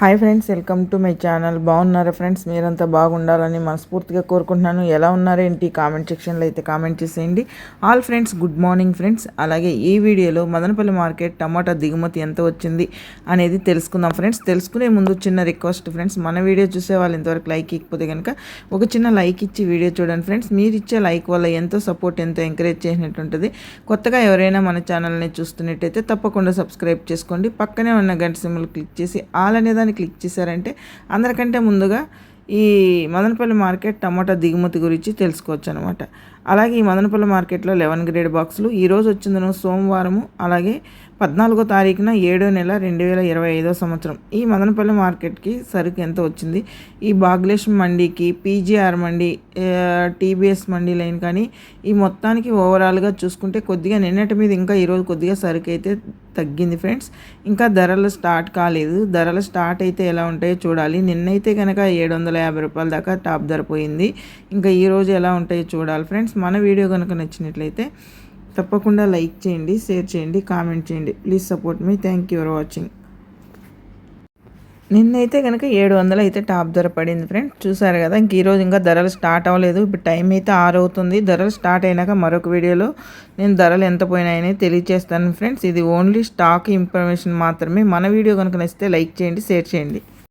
Hi friends welcome to my channel. బాగున్నారా friends? మీరంతా బాగుండాలని మనస్ఫూర్తిగా కోరుకుంటున్నాను. ఎలా ఉన్నారేంటి కామెంట్ సెక్షన్లో అయితే కామెంట్ చేసేయండి. All friends good morning friends. అలాగే ఈ వీడియోలో మదనపల్లి మార్కెట్ టమాటా దిగుమతి ఎంత వచ్చింది అనేది తెలుసుకుందాం ఫ్రెండ్స్. తెలుసుకునే ముందు చిన్న రిక్వెస్ట్ ఫ్రెండ్స్. మన వీడియో చూసే వాళ్ళు ఇంతవరకు లైక్ ఇకపోతే కనుక ఒక చిన్న లైక్ ఇచ్చి వీడియో చూడండి ఫ్రెండ్స్. మీరు ఇచ్చే లైక్ వల్ల ఎంతో సపోర్ట్ ఎంతో ఎంకరేజ్ చేసినట్టు ఉంటుంది కొత్తగా ఎవరైనా మన ఛానల్ని చూస్తున్నట్టయితే తప్పకుండా సబ్స్క్రైబ్ చేసుకోండి. పక్కనే ఉన్న గంట సింబల్ క్లిక్ చేసి ఆల్ అనేదాన్ని దాన్ని క్లిక్ చేశారంటే అందరికంటే ముందుగా ఈ మదనపల్లి మార్కెట్ టమాటా దిగుమతి గురించి తెలుసుకోవచ్చు అనమాట అలాగే ఈ మదనపల్లి మార్కెట్లో లెవెన్ గ్రేడ్ బాక్సులు. ఈరోజు వచ్చిందను సోమవారము అలాగే పద్నాలుగో తారీఖున ఏడో నెల రెండు వేల ఇరవై ఐదో సంవత్సరం. ఈ మదనపల్లి మార్కెట్కి సరుకు ఎంత వచ్చింది? ఈ బాగ్లేష్ మండీకి PGR mandi TBS mandi line కానీ ఈ మొత్తానికి ఓవరాల్గా చూసుకుంటే కొద్దిగా నిన్నటి మీద ఇంకా ఈరోజు కొద్దిగా సరుకు అయితే తగ్గింది ఫ్రెండ్స్. ఇంకా ధరలు స్టార్ట్ కాలేదు. ధరలు స్టార్ట్ అయితే ఎలా ఉంటాయో చూడాలి. నిన్నైతే కనుక ఏడు వందల యాభై రూపాయల దాకా టాప్ ధర పోయింది. ఇంకా ఈరోజు ఎలా ఉంటాయో చూడాలి ఫ్రెండ్స్. మన వీడియో కనుక నచ్చినట్లయితే తప్పకుండా లైక్ చేయండి షేర్ చేయండి కామెంట్ చేయండి. Please support me. Thank you for watching. నిన్నైతే కనుక ఏడు వందలు అయితే టాప్ ధర పడింది ఫ్రెండ్స్. చూసారు కదా ఇంక ఈరోజు ఇంకా ధరలు స్టార్ట్ అవ్వలేదు. ఇప్పుడు టైం అయితే ఆరు అవుతుంది. ధరలు స్టార్ట్ అయినాక మరొక వీడియోలో నేను ధరలు ఎంత పోయినాయని తెలియజేస్తాను ఫ్రెండ్స్. ఇది ఓన్లీ స్టాక్ ఇన్ఫర్మేషన్ మాత్రమే. మన వీడియో కనుక నచ్చితే లైక్ చేయండి షేర్ చేయండి.